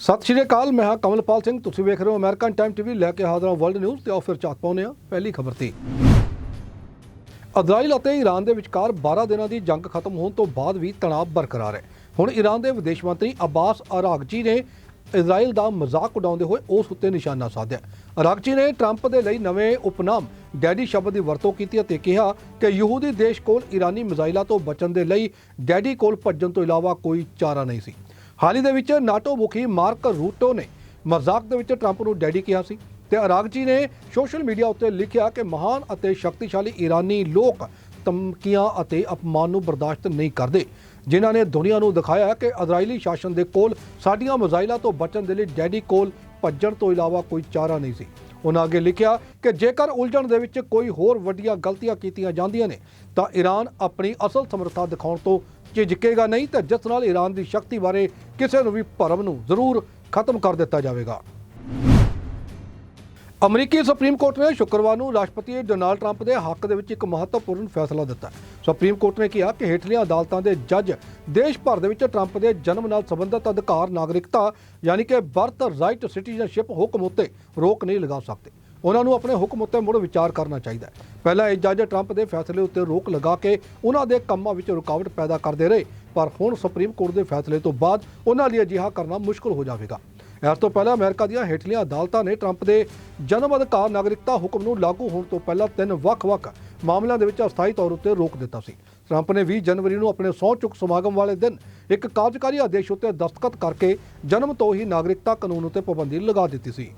ਸਤਿ ਸ਼੍ਰੀ ਅਕਾਲ, ਮੈਂ ਹਾਂ ਕਮਲਪਾਲ ਸਿੰਘ। ਤੁਸੀਂ ਵੇਖ ਰਹੇ ਹੋ ਅਮਰੀਕਨ ਟਾਈਮ ਟੀਵੀ, ਲੈ ਕੇ ਹਾਜ਼ਰ ਹਾਂ ਵਰਲਡ ਨਿਊਜ਼ ਤੇ ਆਓ ਫਿਰ ਚਾਤ ਪਾਉਂਦੇ ਹਾਂ ਪਹਿਲੀ ਖਬਰ ਤੇ। ਇਜ਼ਰਾਈਲ ਅਤੇ ਈਰਾਨ ਦੇ ਵਿਚਕਾਰ 12 ਦਿਨਾਂ ਦੀ ਜੰਗ ਖਤਮ ਹੋਣ ਤੋਂ ਬਾਅਦ ਵੀ ਤਣਾਅ ਬਰਕਰਾਰ ਹੈ। ਹੁਣ ਈਰਾਨ ਦੇ ਵਿਦੇਸ਼ ਮੰਤਰੀ ਅਬਾਸ ਅਰਾਗਜੀ ਨੇ ਇਜ਼ਰਾਈਲ ਦਾ ਮਜ਼ਾਕ ਉਡਾਉਂਦੇ ਹੋਏ ਉਸ ਉੱਤੇ ਨਿਸ਼ਾਨਾ ਸਾਧਿਆ। ਅਰਾਗਜੀ ਨੇ ਟਰੰਪ ਦੇ ਲਈ ਨਵੇਂ ਉਪਨਾਮ, ਡੈਡੀ ਸ਼ਬਦ ਦੀ ਵਰਤੋਂ ਕੀਤੀ ਅਤੇ ਕਿਹਾ ਕਿ ਯਹੂਦੀ ਦੇਸ਼ ਕੋਲ ਈਰਾਨੀ ਮਿਜ਼ਾਈਲਾਂ ਤੋਂ ਬਚਣ ਦੇ ਲਈ ਡੈਡੀ ਕੋਲ ਭੱਜਣ ਤੋਂ ਇਲਾਵਾ ਕੋਈ ਚਾਰਾ ਨਹੀਂ ਸੀ। ਹਾਲ ਹੀ ਦੇ ਵਿੱਚ ਨਾਟੋ ਮੁਖੀ ਮਾਰਕ ਰੂਟੋ ਨੇ ਮਜ਼ਾਕ ਦੇ ਵਿੱਚ ਟਰੰਪ ਨੂੰ ਡੈਡੀ ਕਿਹਾ ਸੀ ਤੇ ਅਰਾਗਚੀ ਨੇ ਸੋਸ਼ਲ ਮੀਡੀਆ ਉੱਤੇ ਲਿਖਿਆ ਕਿ ਮਹਾਨ ਅਤੇ ਸ਼ਕਤੀਸ਼ਾਲੀ ਈਰਾਨੀ ਲੋਕ ਧਮਕੀਆਂ ਅਤੇ ਅਪਮਾਨ ਨੂੰ ਬਰਦਾਸ਼ਤ ਨਹੀਂ ਕਰਦੇ, ਜਿਨ੍ਹਾਂ ਨੇ ਦੁਨੀਆ ਨੂੰ ਦਿਖਾਇਆ ਕਿ ਇਜ਼ਰਾਈਲੀ ਸ਼ਾਸਨ ਦੇ ਕੋਲ ਸਾਡੀਆਂ ਮਿਜ਼ਾਈਲਾਂ ਤੋਂ ਬਚਣ ਦੇ ਲਈ ਡੈਡੀ ਕੋਲ ਭੱਜਣ ਤੋਂ ਇਲਾਵਾ ਕੋਈ ਚਾਰਾ ਨਹੀਂ ਸੀ। ਉਹਨਾਂ ਅੱਗੇ ਲਿਖਿਆ ਕਿ ਜੇਕਰ ਉਲਝਣ ਦੇ ਵਿੱਚ ਕੋਈ ਹੋਰ ਵੱਡੀਆਂ ਗਲਤੀਆਂ ਕੀਤੀਆਂ ਜਾਂਦੀਆਂ ਨੇ, ਤਾਂ ਈਰਾਨ ਆਪਣੀ ਅਸਲ ਸਮਰੱਥਾ ਦਿਖਾਉਣ ਤੋਂ ਝਿਜਕੇਗਾ ਨਹੀਂ ਤਾਂ ਜਿਸ ਨਾਲ ਈਰਾਨ ਦੀ ਸ਼ਕਤੀ ਬਾਰੇ ਕਿਸੇ ਨੂੰ ਵੀ ਭਰਮ ਨੂੰ ਜ਼ਰੂਰ ਖਤਮ ਕਰ ਦਿੱਤਾ ਜਾਵੇਗਾ। ਅਮਰੀਕੀ ਸੁਪਰੀਮ ਕੋਰਟ ਨੇ ਸ਼ੁੱਕਰਵਾਰ ਨੂੰ ਰਾਸ਼ਟਰਪਤੀ ਡੋਨਾਲਡ ਟਰੰਪ ਦੇ ਹੱਕ ਦੇ ਵਿੱਚ ਇੱਕ ਮਹੱਤਵਪੂਰਨ ਫੈਸਲਾ ਦਿੱਤਾ। ਸੁਪਰੀਮ ਕੋਰਟ ਨੇ ਕਿਹਾ ਕਿ ਹੇਠਲੀਆਂ ਅਦਾਲਤਾਂ ਦੇ ਜੱਜ ਦੇਸ਼ ਭਰ ਦੇ ਵਿੱਚ ਟਰੰਪ ਦੇ ਜਨਮ ਨਾਲ ਸੰਬੰਧਿਤ ਅਧਿਕਾਰ, ਨਾਗਰਿਕਤਾ, ਯਾਨੀ ਕਿ ਬਰਥ ਰਾਈਟ ਸਿਟੀਜ਼ਨਸ਼ਿਪ ਹੁਕਮ ਉੱਤੇ ਰੋਕ ਨਹੀਂ ਲਗਾ ਸਕਦੇ। ਉਹਨਾਂ ਨੂੰ ਆਪਣੇ ਹੁਕਮ ਉੱਤੇ ਮੁੜ ਵਿਚਾਰ ਕਰਨਾ ਚਾਹੀਦਾ ਹੈ। ਪਹਿਲਾਂ ਇਹ ਜੱਜ ਟਰੰਪ ਦੇ ਫੈਸਲੇ ਉੱਤੇ ਰੋਕ ਲਗਾ ਕੇ ਉਹਨਾਂ ਦੇ ਕੰਮਾਂ ਵਿੱਚ ਰੁਕਾਵਟ ਪੈਦਾ ਕਰਦੇ ਰਹੇ, ਪਰ ਹੁਣ ਸੁਪਰੀਮ ਕੋਰਟ ਦੇ ਫੈਸਲੇ ਤੋਂ ਬਾਅਦ ਉਹਨਾਂ ਲਈ ਅਜਿਹਾ ਕਰਨਾ ਮੁਸ਼ਕਲ ਹੋ ਜਾਵੇਗਾ। ਇਸ ਤੋਂ ਪਹਿਲਾਂ ਅਮਰੀਕਾ ਦੀਆਂ ਹੇਠਲੀਆਂ ਅਦਾਲਤਾਂ ਨੇ ਟਰੰਪ ਦੇ ਜਨਮ ਅਧਿਕਾਰ ਨਾਗਰਿਕਤਾ ਹੁਕਮ ਨੂੰ ਲਾਗੂ ਹੋਣ ਤੋਂ ਪਹਿਲਾਂ ਤਿੰਨ ਵੱਖ-ਵੱਖ ਮਾਮਲਿਆਂ ਦੇ ਵਿੱਚ ਅਸਥਾਈ ਤੌਰ ਉੱਤੇ ਰੋਕ ਦਿੱਤਾ ਸੀ। ਟਰੰਪ ਨੇ 20 ਜਨਵਰੀ ਨੂੰ ਆਪਣੇ ਸਹੁੰ ਚੁੱਕ ਸਮਾਗਮ ਵਾਲੇ ਦਿਨ ਇੱਕ ਕਾਰਜਕਾਰੀ ਆਦੇਸ਼ ਉੱਤੇ ਦਸਤਖਤ ਕਰਕੇ ਜਨਮ ਤੋਂ ਹੀ ਨਾਗਰਿਕਤਾ ਕਾਨੂੰਨ ਉੱਤੇ ਪਾਬੰਦੀ ਲਗਾ ਦਿੱਤੀ ਸੀ।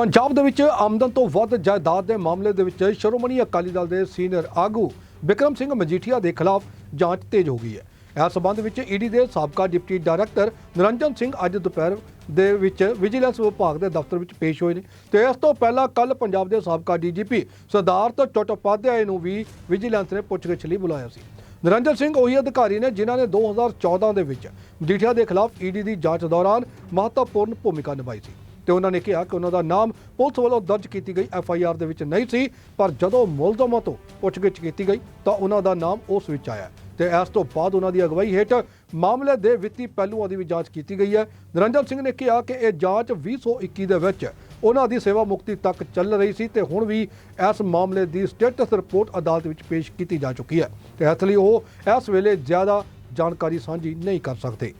ਪੰਜਾਬ ਦੇ ਵਿੱਚ ਆਮਦਨ ਤੋਂ ਵੱਧ ਜਾਇਦਾਦ ਦੇ ਮਾਮਲੇ ਦੇ ਵਿੱਚ ਸ਼੍ਰੋਮਣੀ ਅਕਾਲੀ ਦਲ ਦੇ ਸੀਨੀਅਰ ਆਗੂ ਵਿਕਰਮ ਸਿੰਘ ਮਜੀਠੀਆ ਦੇ ਖਿਲਾਫ ਜਾਂਚ ਤੇਜ਼ ਹੋ ਗਈ ਹੈ। ਇਸ ਸਬੰਧ ਵਿੱਚ ਈਡੀ ਦੇ ਸਾਬਕਾ ਡਿਪਟੀ ਡਾਇਰੈਕਟਰ ਨਿਰੰਜਨ ਸਿੰਘ ਅੱਜ ਦੁਪਹਿਰ ਦੇ ਵਿੱਚ ਵਿਜੀਲੈਂਸ ਵਿਭਾਗ ਦੇ ਦਫ਼ਤਰ ਵਿੱਚ ਪੇਸ਼ ਹੋਏ ਨੇ ਤੇ ਇਸ ਤੋਂ ਪਹਿਲਾਂ ਕੱਲ ਪੰਜਾਬ ਦੇ ਸਾਬਕਾ ਡੀਜੀਪੀ ਸਿਧਾਰਥ ਚਟੋਪਾਧਿਆਏ ਨੂੰ ਵੀ ਵਿਜੀਲੈਂਸ ਨੇ ਪੁੱਛਗਿੱਛ ਲਈ ਬੁਲਾਇਆ ਸੀ। ਨਿਰੰਜਨ ਸਿੰਘ ਉਹੀ ਅਧਿਕਾਰੀ ਨੇ ਜਿਨ੍ਹਾਂ ਨੇ 2014 ਦੇ ਵਿੱਚ ਮਜੀਠੀਆ ਦੇ ਖਿਲਾਫ ਈਡੀ ਦੀ ਜਾਂਚ ਦੌਰਾਨ ਮਹੱਤਵਪੂਰਨ ਭੂਮਿਕਾ ਨਿਭਾਈ ਸੀ। ਤੇ ਉਹਨਾਂ ਨੇ ਕਿਹਾ ਕਿ ਉਹਨਾਂ ਦਾ ਨਾਮ ਪੁਲਿਸ ਵੱਲੋਂ ਦਰਜ ਕੀਤੀ ਗਈ ਐਫ ਆਈ ਆਰ ਦੇ ਵਿੱਚ ਨਹੀਂ ਸੀ, ਪਰ ਜਦੋਂ ਮੁਲਜ਼ਮਾਂ ਤੋਂ ਪੁੱਛਗਿੱਛ ਕੀਤੀ ਗਈ, ਤਾਂ ਉਹਨਾਂ ਦਾ ਨਾਮ ਉਸ ਵਿੱਚ ਆਇਆ ਤੇ ਇਸ ਤੋਂ ਬਾਅਦ ਉਹਨਾਂ ਦੀ ਅਗਵਾਈ ਹੇਠ ਮਾਮਲੇ ਦੇ ਵਿੱਤੀ ਪਹਿਲੂਆਂ ਦੀ ਵੀ ਜਾਂਚ ਕੀਤੀ ਗਈ ਹੈ। ਨਿਰੰਜਨ ਸਿੰਘ ਨੇ ਕਿਹਾ ਕਿ ਇਹ ਜਾਂਚ 2021 ਦੇ ਵਿੱਚ ਉਹਨਾਂ ਦੀ ਸੇਵਾ ਮੁਕਤੀ ਤੱਕ ਚੱਲ ਰਹੀ ਸੀ ਤੇ ਹੁਣ ਵੀ ਇਸ ਮਾਮਲੇ ਦੀ ਸਟੇਟਸ ਰਿਪੋਰਟ ਅਦਾਲਤ ਵਿੱਚ ਪੇਸ਼ ਕੀਤੀ ਜਾ ਚੁੱਕੀ ਹੈ। ਤੇ ਇਸ ਲਈ ਉਹ ਇਸ ਵੇਲੇ ਜ਼ਿਆਦਾ ਜਾਣਕਾਰੀ ਸਾਂਝੀ ਨਹੀਂ ਕਰ ਸਕਦੇ।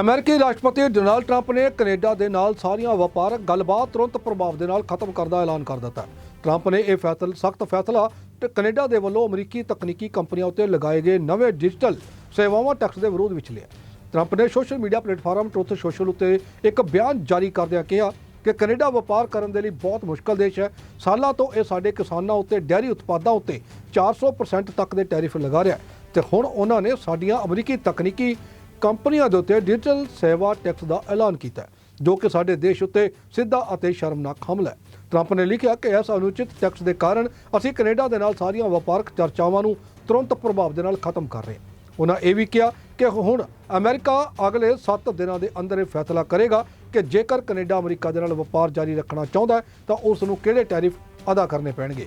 ਅਮਰੀਕੀ ਰਾਸ਼ਟਰਪਤੀ ਡੋਨਾਲਡ ਟਰੰਪ ਨੇ ਕੈਨੇਡਾ ਦੇ ਨਾਲ ਸਾਰੀਆਂ ਵਪਾਰਕ ਗੱਲਬਾਤ ਤੁਰੰਤ ਪ੍ਰਭਾਵ ਦੇ ਨਾਲ ਖਤਮ ਕਰਨ ਦਾ ਐਲਾਨ ਕਰ ਦਿੱਤਾ। ਟਰੰਪ ਨੇ ਇਹ ਫੈਸਲਾ ਸਖਤ ਫੈਸਲਾ ਤੇ ਕੈਨੇਡਾ ਦੇ ਵੱਲੋਂ ਅਮਰੀਕੀ ਤਕਨੀਕੀ ਕੰਪਨੀਆਂ ਉੱਤੇ ਲਗਾਏ ਗਏ ਨਵੇਂ ਡਿਜੀਟਲ ਸੇਵਾਵਾਂ ਟੈਕਸ ਦੇ ਵਿਰੋਧ ਵਿੱਚ ਲਿਆ। ਟਰੰਪ ਨੇ social media platform Truth Social ਉੱਤੇ ਇੱਕ ਬਿਆਨ ਜਾਰੀ ਕਰਦਿਆਂ ਕਿਹਾ ਕਿ ਕੈਨੇਡਾ ਵਪਾਰ ਕਰਨ ਦੇ ਲਈ ਬਹੁਤ ਮੁਸ਼ਕਲ ਦੇਸ਼ ਹੈ। ਸਾਲਾਂ ਤੋਂ ਇਹ ਸਾਡੇ ਕਿਸਾਨਾਂ ਉੱਤੇ ਡੈਰੀ ਉਤਪਾਦਾਂ ਉੱਤੇ 400% ਤੱਕ ਦੇ ਟੈਰਿਫ ਲਗਾ ਰਿਹਾ ਹੈ ਤੇ ਹੁਣ ਉਹਨਾਂ ਨੇ ਸਾਡੀਆਂ ਅਮਰੀਕੀ ਤਕਨੀਕੀ ਕੰਪਨੀਆਂ ਦੇ ਉੱਤੇ ਡਿਜੀਟਲ ਸੇਵਾ ਟੈਕਸ ਦਾ ਐਲਾਨ ਕੀਤਾ ਜੋ ਕਿ ਸਾਡੇ ਦੇਸ਼ ਉੱਤੇ ਸਿੱਧਾ ਅਤੇ ਸ਼ਰਮਨਾਕ ਹਮਲਾ ਹੈ। ਟਰੰਪ ਨੇ ਲਿਖਿਆ ਕਿ ਇਸ ਅਨੁਚਿਤ ਟੈਕਸ ਦੇ ਕਾਰਨ ਅਸੀਂ ਕੈਨੇਡਾ ਦੇ ਨਾਲ ਸਾਰੀਆਂ ਵਪਾਰਕ ਚਰਚਾਵਾਂ ਨੂੰ ਤੁਰੰਤ ਪ੍ਰਭਾਵ ਦੇ ਨਾਲ ਖਤਮ ਕਰ ਰਹੇ ਹਾਂ। ਉਹਨਾਂ ਇਹ ਵੀ ਕਿਹਾ ਕਿ ਹੁਣ ਅਮਰੀਕਾ ਅਗਲੇ 7 ਦਿਨਾਂ ਦੇ ਅੰਦਰ ਇਹ ਫੈਸਲਾ ਕਰੇਗਾ ਕਿ ਜੇਕਰ ਕੈਨੇਡਾ ਅਮਰੀਕਾ ਦੇ ਨਾਲ ਵਪਾਰ ਜਾਰੀ ਰੱਖਣਾ ਚਾਹੁੰਦਾ ਹੈ, ਤਾਂ ਉਸ ਨੂੰ ਕਿਹੜੇ ਟੈਰਿਫ ਅਦਾ ਕਰਨੇ ਪੈਣਗੇ?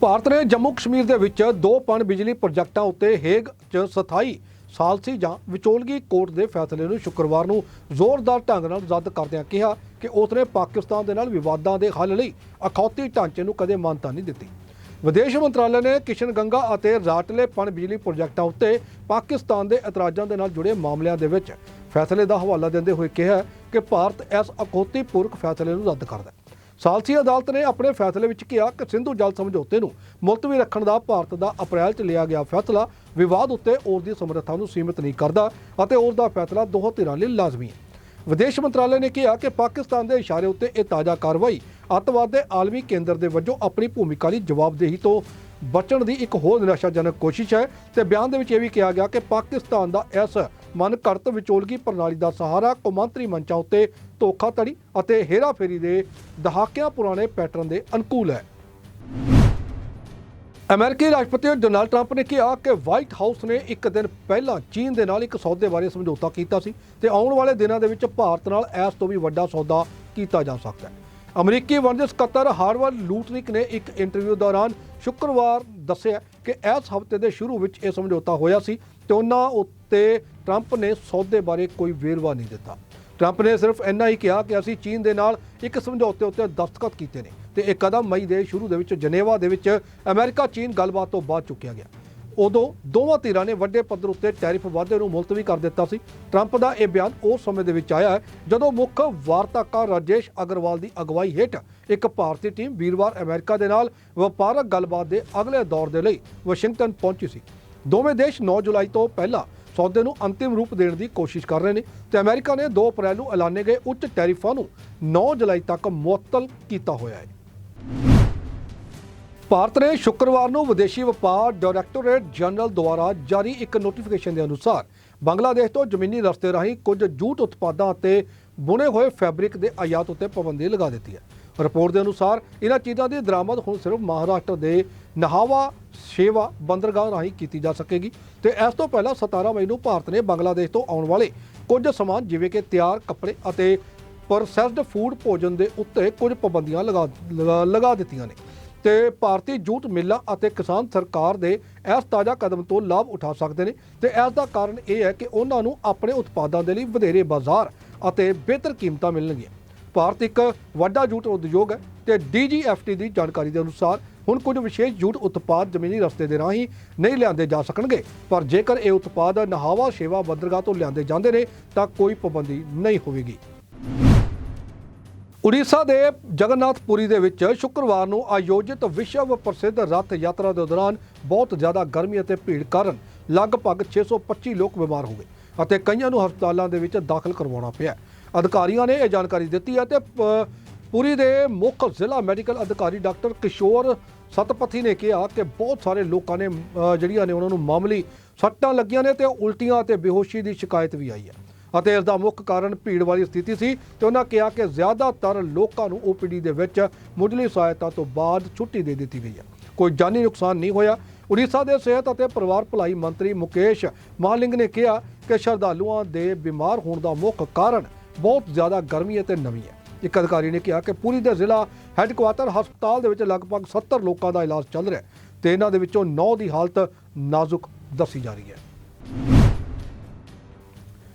ਭਾਰਤ ਨੇ ਜੰਮੂ ਕਸ਼ਮੀਰ ਦੇ ਵਿੱਚ ਦੋ ਪਣ ਬਿਜਲੀ ਪ੍ਰੋਜੈਕਟਾਂ ਉੱਤੇ ਹੇਗ 'ਚ ਸਥਾਈ ਸਾਲਸੀ ਜਾਂ ਵਿਚੋਲਗੀ ਕੋਰਟ ਦੇ ਫੈਸਲੇ ਨੂੰ ਸ਼ੁੱਕਰਵਾਰ ਨੂੰ ਜ਼ੋਰਦਾਰ ਢੰਗ ਨਾਲ ਰੱਦ ਕਰਦਿਆਂ ਕਿਹਾ ਕਿ ਉਸ ਨੇ ਪਾਕਿਸਤਾਨ ਦੇ ਨਾਲ ਵਿਵਾਦਾਂ ਦੇ ਹੱਲ ਲਈ ਅਖੌਤੀ ਢਾਂਚੇ ਨੂੰ ਕਦੇ ਮਾਨਤਾ ਨਹੀਂ ਦਿੱਤੀ। ਵਿਦੇਸ਼ ਮੰਤਰਾਲੇ ਨੇ ਕਿਸ਼ਨ ਗੰਗਾ ਅਤੇ ਰਾਟਲੇ ਪਣ ਬਿਜਲੀ ਪ੍ਰੋਜੈਕਟਾਂ ਉੱਤੇ ਪਾਕਿਸਤਾਨ ਦੇ ਇਤਰਾਜ਼ਾਂ ਦੇ ਨਾਲ ਜੁੜੇ ਮਾਮਲਿਆਂ ਦੇ ਵਿੱਚ ਫੈਸਲੇ ਦਾ ਹਵਾਲਾ ਦਿੰਦੇ ਹੋਏ ਕਿਹਾ ਕਿ ਭਾਰਤ ਇਸ ਅਖੌਤੀਪੂਰਕ ਫੈਸਲੇ ਨੂੰ ਰੱਦ ਕਰਦਾ ਹੈ। ਸਾਲਸੀ ਅਦਾਲਤ ਨੇ ਆਪਣੇ ਫੈਸਲੇ ਵਿੱਚ ਕਿਹਾ ਕਿ ਸਿੰਧੂ ਜਲ ਸਮਝੌਤੇ ਨੂੰ ਮੁਲਤਵੀ ਰੱਖਣ ਦਾ ਭਾਰਤ ਦਾ ਅਪ੍ਰੈਲ 'ਚ ਲਿਆ ਗਿਆ ਫੈਸਲਾ ਵਿਵਾਦ ਉੱਤੇ ਉਸ ਦੀ ਸਮਰੱਥਾ ਨੂੰ ਸੀਮਿਤ ਨਹੀਂ ਕਰਦਾ ਅਤੇ ਉਸ ਦਾ ਫੈਸਲਾ ਦੋਹਾਂ ਧਿਰਾਂ ਲਈ ਲਾਜ਼ਮੀ ਹੈ। ਵਿਦੇਸ਼ ਮੰਤਰਾਲੇ ਨੇ ਕਿਹਾ ਕਿ ਪਾਕਿਸਤਾਨ ਦੇ ਇਸ਼ਾਰੇ ਉੱਤੇ ਇਹ ਤਾਜ਼ਾ ਕਾਰਵਾਈ ਅੱਤਵਾਦ ਦੇ ਆਲਮੀ ਕੇਂਦਰ ਦੇ ਵਜੋਂ ਆਪਣੀ ਭੂਮਿਕਾ ਲਈ ਜਵਾਬਦੇਹੀ ਤੋਂ ਬਚਣ ਦੀ ਇੱਕ ਹੋਰ ਨਿਰਾਸ਼ਾਜਨਕ ਕੋਸ਼ਿਸ਼ ਹੈ ਤੇ ਬਿਆਨ ਦੇ ਵਿੱਚ ਇਹ ਵੀ ਕਿਹਾ ਗਿਆ ਕਿ ਪਾਕਿਸਤਾਨ ਦਾ ਇਸ ਮਨ ਘੜਤ ਵਿਚੋਲਗੀ ਪ੍ਰਣਾਲੀ ਦਾ ਸਹਾਰਾ ਕੌਮਾਂਤਰੀ ਮੰਚਾਂ ਉੱਤੇ ਧੋਖਾਧੜੀ ਅਤੇ ਹੇਰਾਫੇਰੀ ਦੇ ਦਹਾਕਿਆਂ ਪੁਰਾਣੇ ਪੈਟਰਨ ਦੇ ਅਨੁਕੂਲ ਹੈ। ਅਮਰੀਕੀ ਰਾਸ਼ਟਰਪਤੀ ਡੋਨਾਲਡ ਟਰੰਪ ਨੇ ਕਿਹਾ ਕਿ ਵਾਈਟ ਹਾਊਸ ਨੇ ਇੱਕ ਦਿਨ ਪਹਿਲਾਂ ਚੀਨ ਦੇ ਨਾਲ ਇੱਕ ਸੌਦੇ ਬਾਰੇ ਸਮਝੌਤਾ ਕੀਤਾ ਸੀ ਤੇ ਆਉਣ ਵਾਲੇ ਦਿਨਾਂ ਦੇ ਵਿੱਚ ਭਾਰਤ ਨਾਲ ਇਸ ਤੋਂ ਵੀ ਵੱਡਾ ਸੌਦਾ ਕੀਤਾ ਜਾ ਸਕਦਾ ਹੈ। ਅਮਰੀਕੀ ਵਣਜ ਸਕੱਤਰ ਹਾਰਵਰਡ ਲੂਟਰਿਕ ਨੇ ਇੱਕ ਇੰਟਰਵਿਊ ਦੌਰਾਨ ਸ਼ੁੱਕਰਵਾਰ ਦੱਸਿਆ ਕਿ ਇਸ ਹਫ਼ਤੇ ਦੇ ਸ਼ੁਰੂ ਵਿੱਚ ਇਹ ਸਮਝੌਤਾ ਹੋਇਆ ਸੀ ਤੇ ਉਹਨਾਂ ਉੱਤੇ ਟਰੰਪ ਨੇ ਸੌਦੇ ਬਾਰੇ ਕੋਈ ਵੇਰਵਾ ਨਹੀਂ ਦਿੱਤਾ। ਟਰੰਪ ਨੇ ਸਿਰਫ ਇੰਨਾ ਹੀ ਕਿਹਾ ਕਿ ਅਸੀਂ ਚੀਨ ਦੇ ਨਾਲ ਇੱਕ ਸਮਝੌਤੇ ਉੱਤੇ ਦਸਤਖਤ ਕੀਤੇ ਨੇ। ਤੇ ਇਹ ਕਦਮ ਮਈ ਦੇ ਸ਼ੁਰੂ ਦੇ ਵਿੱਚ ਜਨੇਵਾ ਦੇ ਵਿੱਚ ਅਮਰੀਕਾ ਚੀਨ ਗੱਲਬਾਤ ਤੋਂ ਬਾਅਦ ਚੁੱਕਿਆ ਗਿਆ। ਉਦੋਂ ਦੋਵਾਂ ਧਿਰਾਂ ਨੇ ਵੱਡੇ ਪੱਧਰ ਉੱਤੇ ਟੈਰਿਫ ਵਾਧੇ ਨੂੰ ਮੁਲਤਵੀ ਕਰ ਦਿੱਤਾ ਸੀ। ਟਰੰਪ ਦਾ ਇਹ ਬਿਆਨ ਉਸ ਸਮੇਂ ਦੇ ਵਿੱਚ ਆਇਆ ਹੈ ਜਦੋਂ ਮੁੱਖ ਵਾਰਤਾਕਾਰ ਰਾਜੇਸ਼ ਅਗਰਵਾਲ ਦੀ ਅਗਵਾਈ ਹੇਠ ਇੱਕ ਭਾਰਤੀ ਟੀਮ ਵੀਰਵਾਰ ਅਮਰੀਕਾ ਦੇ ਨਾਲ ਵਪਾਰਕ ਗੱਲਬਾਤ ਦੇ ਅਗਲੇ ਦੌਰ ਦੇ ਲਈ ਵਾਸ਼ਿੰਗਟਨ ਪਹੁੰਚੀ ਸੀ। ਦੋਵੇਂ ਦੇਸ਼ 9 ਜੁਲਾਈ ਤੋਂ ਪਹਿਲਾਂ ਸੌਦੇ ਨੂੰ ਅੰਤਿਮ ਰੂਪ ਦੇਣ ਦੀ ਕੋਸ਼ਿਸ਼ ਕਰ ਰਹੇ ਨੇ ਤੇ ਅਮਰੀਕਾ ਨੇ 2 ਅਪ੍ਰੈਲ ਨੂੰ ਐਲਾਨੇ ਗਏ ਉੱਚ ਟੈਰਿਫਾਂ ਨੂੰ 9 ਜੁਲਾਈ ਤੱਕ ਮੁਅੱਤਲ ਕੀਤਾ ਹੋਇਆ ਹੈ। ਭਾਰਤ ਨੇ ਸ਼ੁੱਕਰਵਾਰ ਨੂੰ ਵਿਦੇਸ਼ੀ ਵਪਾਰ ਡਾਇਰੈਕਟੋਰੇਟ ਜਨਰਲ ਦੁਆਰਾ ਜਾਰੀ ਇੱਕ ਨੋਟੀਫਿਕੇਸ਼ਨ ਦੇ ਅਨੁਸਾਰ ਬੰਗਲਾਦੇਸ਼ ਤੋਂ ਜ਼ਮੀਨੀ ਰਸਤੇ ਰਾਹੀਂ ਕੁਝ ਜੂਟ ਉਤਪਾਦਾਂ ਅਤੇ ਬੁਣੇ ਹੋਏ ਫੈਬਰਿਕ ਦੇ ਆਯਾਤ ਉੱਤੇ ਪਾਬੰਦੀ ਲਗਾ ਦਿੱਤੀ ਹੈ। ਰਿਪੋਰਟ ਦੇ ਅਨੁਸਾਰ ਇਹਨਾਂ ਚੀਜ਼ਾਂ ਦੀ ਦਰਾਮਦ ਹੁਣ ਸਿਰਫ ਮਹਾਰਾਸ਼ਟਰ ਦੇ ਨਹਾਵਾ ਸ਼ੇਵਾ ਬੰਦਰਗਾਹ ਰਾਹੀਂ ਕੀਤੀ ਜਾ ਸਕੇਗੀ ਤੇ ਇਸ ਤੋਂ ਪਹਿਲਾਂ 17 ਮਈ ਨੂੰ ਭਾਰਤ ਨੇ ਬੰਗਲਾਦੇਸ਼ ਤੋਂ ਆਉਣ ਵਾਲੇ ਕੁਝ ਸਮਾਨ ਜਿਵੇਂ ਕਿ ਤਿਆਰ ਕੱਪੜੇ ਅਤੇ ਪ੍ਰੋਸੈਸਡ ਫੂਡ ਭੋਜਨ ਦੇ ਉੱਤੇ ਕੁਝ ਪਾਬੰਦੀਆਂ ਲਗਾ ਲਗਾ- ਲਗਾ ਦਿੱਤੀਆਂ ਨੇ। ਤੇ ਭਾਰਤੀ ਜੂਟ ਮਿੱਲਾਂ ਅਤੇ ਕਿਸਾਨ ਸਰਕਾਰ ਦੇ ਇਸ ਤਾਜ਼ਾ ਕਦਮ ਤੋਂ ਲਾਭ ਉਠਾ ਸਕਦੇ ਨੇ ਤੇ ਇਸ ਦਾ ਕਾਰਨ ਇਹ ਹੈ ਕਿ ਉਹਨਾਂ ਨੂੰ ਆਪਣੇ ਉਤਪਾਦਾਂ ਦੇ ਲਈ ਵਧੇਰੇ ਬਾਜ਼ਾਰ ਅਤੇ ਬਿਹਤਰ ਕੀਮਤਾਂ ਮਿਲਣਗੀਆਂ। ਭਾਰਤ ਇੱਕ ਵੱਡਾ ਜੂਟ ਉਦਯੋਗ ਹੈ ਤੇ ਡੀਜੀਐਫਟੀ ਦੀ ਜਾਣਕਾਰੀ ਦੇ ਅਨੁਸਾਰ ਹੁਣ ਕੁਝ ਵਿਸ਼ੇਸ਼ ਜੂਟ ਉਤਪਾਦ ਜ਼ਮੀਨੀ ਰਸਤੇ ਦੇ ਰਾਹੀਂ ਨਹੀਂ ਲਿਆਂਦੇ ਜਾ ਸਕਣਗੇ, ਪਰ ਜੇਕਰ ਇਹ ਉਤਪਾਦ ਨਹਾਵਾ ਸੇਵਾ ਬੰਦਰਗਾਹ ਤੋਂ ਲਿਆਂਦੇ ਜਾਂਦੇ ਨੇ ਤਾਂ ਕੋਈ ਪਾਬੰਦੀ ਨਹੀਂ ਹੋਵੇਗੀ। ਉੜੀਸਾ ਦੇ ਜਗਨਨਾਥਪੁਰੀ ਦੇ ਵਿੱਚ ਸ਼ੁੱਕਰਵਾਰ ਨੂੰ ਆਯੋਜਿਤ ਵਿਸ਼ਵ ਪ੍ਰਸਿੱਧ ਰੱਥ ਯਾਤਰਾ ਦੇ ਦੌਰਾਨ ਬਹੁਤ ਜ਼ਿਆਦਾ ਗਰਮੀ ਅਤੇ ਭੀੜ ਕਾਰਨ ਲਗਭਗ 625 ਲੋਕ ਬਿਮਾਰ ਹੋ ਗਏ ਅਤੇ ਕਈਆਂ ਨੂੰ ਹਸਪਤਾਲਾਂ ਦੇ ਵਿੱਚ ਦਾਖਲ ਕਰਵਾਉਣਾ ਪਿਆ। ਅਧਿਕਾਰੀਆਂ ਨੇ ਇਹ ਜਾਣਕਾਰੀ ਦਿੱਤੀ ਹੈ ਤੇ ਪ- ਪੁਰੀ ਦੇ ਮੁੱਖ ਜ਼ਿਲ੍ਹਾ ਮੈਡੀਕਲ ਅਧਿਕਾਰੀ ਡਾਕਟਰ ਕਿਸ਼ੋਰ ਸਤਪਥੀ ਨੇ ਕਿਹਾ ਕਿ ਬਹੁਤ ਸਾਰੇ ਲੋਕਾਂ ਨੇ ਜਿਹੜੀਆਂ ਨੇ ਉਹਨਾਂ ਨੂੰ ਮਾਮੂਲੀ ਸੱਟਾਂ ਲੱਗੀਆਂ ਨੇ ਤੇ ਉਲਟੀਆਂ ਅਤੇ ਬੇਹੋਸ਼ੀ ਦੀ ਸ਼ਿਕਾਇਤ ਵੀ ਆਈ ਹੈ। ਅਤੇ ਇਸ ਦਾ ਮੁੱਖ ਕਾਰਨ ਭੀੜ ਵਾਲੀ ਸਥਿਤੀ ਸੀ ਤੇ ਉਹਨਾਂ ਕਿਹਾ ਕਿ ਜ਼ਿਆਦਾਤਰ ਲੋਕਾਂ ਨੂੰ ਓਪੀਡੀ ਦੇ ਵਿੱਚ ਮੁੱਢਲੀ ਸਹਾਇਤਾ ਤੋਂ ਬਾਅਦ ਛੁੱਟੀ ਦੇ ਦਿੱਤੀ ਗਈ ਹੈ। ਕੋਈ ਜਾਨੀ ਨੁਕਸਾਨ ਨਹੀਂ ਹੋਇਆ। ਉੜੀਸਾ ਦੇ ਸਿਹਤ ਅਤੇ ਪਰਿਵਾਰ ਭਲਾਈ ਮੰਤਰੀ ਮੁਕੇਸ਼ ਮਹਾਲਿੰਗ ਨੇ ਕਿਹਾ ਕਿ ਸ਼ਰਧਾਲੂਆਂ ਦੇ ਬਿਮਾਰ ਹੋਣ ਦਾ ਮੁੱਖ ਕਾਰਨ ਬਹੁਤ ਜ਼ਿਆਦਾ ਗਰਮੀ ਅਤੇ ਨਮੀ ਹੈ। ਇੱਕ ਅਧਿਕਾਰੀ ਨੇ ਕਿਹਾ ਕਿ ਪੂਰੀ ਦੇ ਜ਼ਿਲ੍ਹਾ ਹੈੱਡਕੁਆਟਰ ਹਸਪਤਾਲ ਦੇ ਵਿੱਚ ਲਗਭਗ 70 ਲੋਕਾਂ ਦਾ ਇਲਾਜ ਚੱਲ ਰਿਹਾ ਹੈ ਤੇ ਇਹਨਾਂ ਦੇ ਵਿੱਚੋਂ 9 ਦੀ ਹਾਲਤ ਨਾਜ਼ੁਕ ਦੱਸੀ ਜਾ ਰਹੀ ਹੈ।